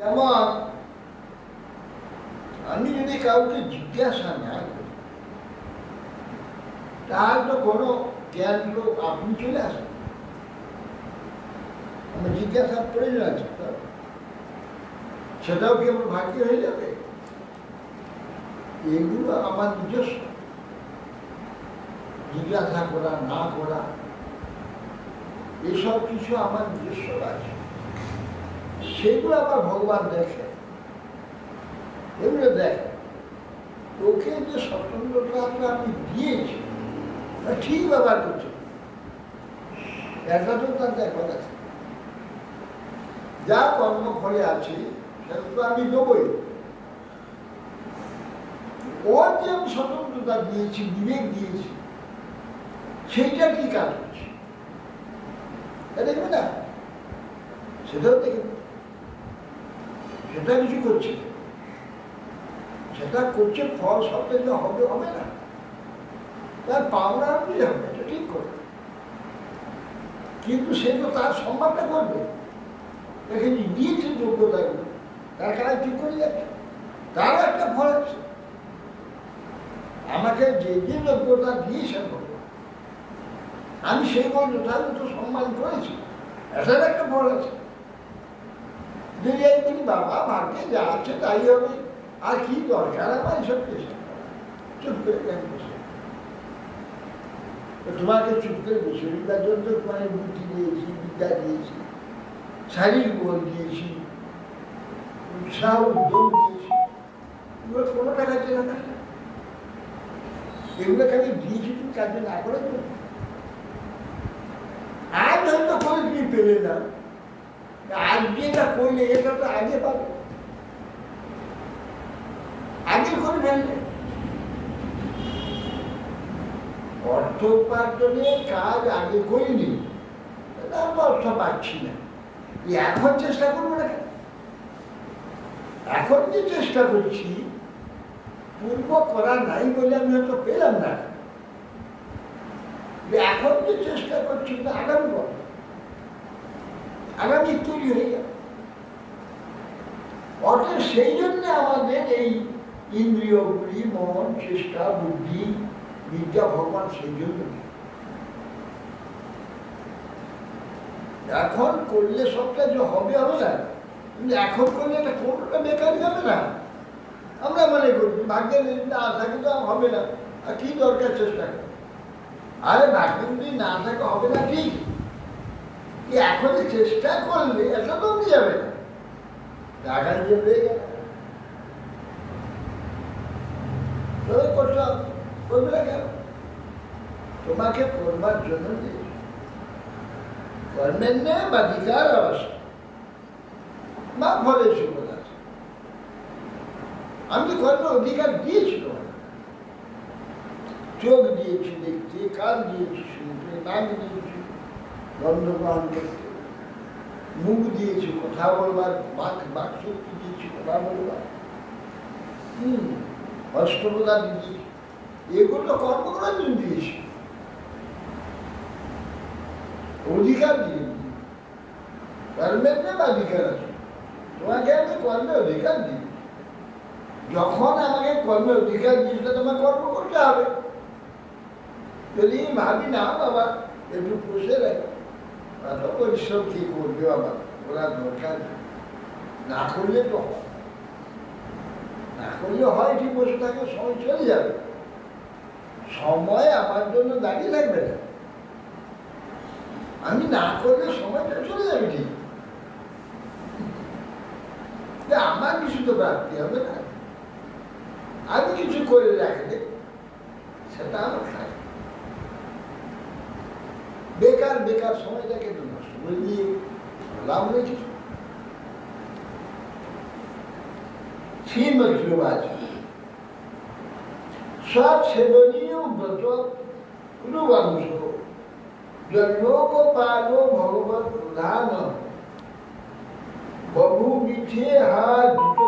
যেমন আমি যদি কাউকে জিজ্ঞাসা না করি তার তো কোনো জ্ঞান লোক আপনি চলে আসেন। আমার জিজ্ঞাসার প্রয়োজন আছে সেটাও কি আমার ভাগ্য হয়ে যাবে? এগুলো আমার নিজস্ব। জিজ্ঞাসা করা, না করা, এসব কিছু আমার নিজস্ব আছে। সেগুলো আবার ভগবান দেখে। এগুলো দেখে। তোকে যে স্বতন্ত্রতা আমি দিয়েছি ঠিক ব্যবহার করছে। এটা তো তার দেখা আছে যা কর্মফলে আছে, সেটা তো আমি দেবই। ওর যে আমি স্বতন্ত্রতা দিয়েছি, বিবেক দিয়েছি, সেইটা কি কাজ এটা দেখবে না? সেটাও দেখবে সেটা কিছু করছে। সেটা করছে, ফল সবটা যে হবে হবে না। তার পাওনা অনুযায়ী হবে, এটা ঠিক করবে কিন্তু সে তো তার সম্মানটা করবে। এখানে দিয়েছে যোগ্যতাগুলো তার কাজ ঠিক করে যাচ্ছে। তার একটা ফল আছে। আমাকে যে যে যোগ্যতা দিয়েছে আমি সেইগুলো তো সম্মান করেছি। এটার একটা ফল আছে। যদি একদিন বাবা ভাগ্যে যা আছে তাই হবে। আর কি দরকার? আমার এসব চেষ্টা চুপ করে কেন তোমাকে চুপ করে বসে তার জন্য তোমার বুদ্ধি দিয়েছি, বিদ্যা দিয়েছি, শারীরিক বল দিয়েছি, উৎসাহ উদ্যোগ দিয়েছি। এগুলো কোনো টাকা চেনা না। এগুলোকে আমি দিয়েছি তুমি কাজে না করে আজ হয়তো করে তুমি পেলে না? আজ যেটা করলে, এটা তো আগে পাবে। আগে করে ফেললে। অর্থ উপার্জনের কাজ আগে করিনি অর্থ পাচ্ছি না। এখন চেষ্টা করব না? এখন যে চেষ্টা করছি, পূর্ব করা নাই বলে আমি হয়তো পেলাম না। এখন যে চেষ্টা করছি আগামী বল আগামী তৈরি হয়ে অর্থাৎ সেই জন্য আমাদের এই ইন্দ্রিয়গুলি মন, চেষ্টা, বুদ্ধি, বিদ্যা, ভগবান সেই জন্য এখন করলে সবটা যে হবে হবে না কিন্তু এখন করলে এটা কোনোটা বেকার যাবে না। আমরা মনে করি ভাগ্যে যদি না থাকে তো হবে না। আর কি দরকার চেষ্টা করে আরে ভাগ্যে যদি না থাকে হবে না ঠিক। এখন চেষ্টা করলে, এটা তো যাবে না টাকা যে পেয়ে গেল তবে করতে করবে না কেন? তোমাকে করবার জন্য কর্মের নেই বা অধিকার অবস্থা বা ফলে সুযোগ আমি কর্মের অধিকার দিয়েছি চোখ দিয়েছি, দেখতে, কান দিয়েছি, শুনতে, নাক দিয়েছি গন্ধ গ্রহণ করতে মুখ দিয়েছি কথা বলবার বাক বাক শক্তি দিয়েছি কথা বলবার হম অষ্টপ্রদান দিয়েছি এগুলো কর্ম করার জন্য দিয়েছি অধিকার দিয়ে দিই কর্মের নেই অধিকার আছে তোমাকে আমি কর্মের অধিকার দিই যখন আমাকে কর্মের অধিকার দিয়েছে তোমাকে কর্ম করতে হবে যদি ভাবি না বাবা একটু পুষে রাখি অত পরিশ্রম কি করবে বাবা ওরা দরকার। না করলে তো না করলে হয় ঠিক বসে থাকবে সময় চলে যাবে। সময় আমার জন্য দাঁড়িয়ে থাকবে না। আমি না করলে সময়টা চলে যাবে ঠিক। আমার কিছু তো প্রাপ্তি হবে না। আমি কিছু করে রাখলে সেটা আমার খাই বেকার বেকার সময়টাকে তো নষ্ট করে দিয়ে লাভ নেই কিছু শ্রীমদ সুভাষ সৎসেবনীয় ব্রত গুরুবংশ জন্মোপালো ভগবত প্রধান বহু বিধে হা দুটো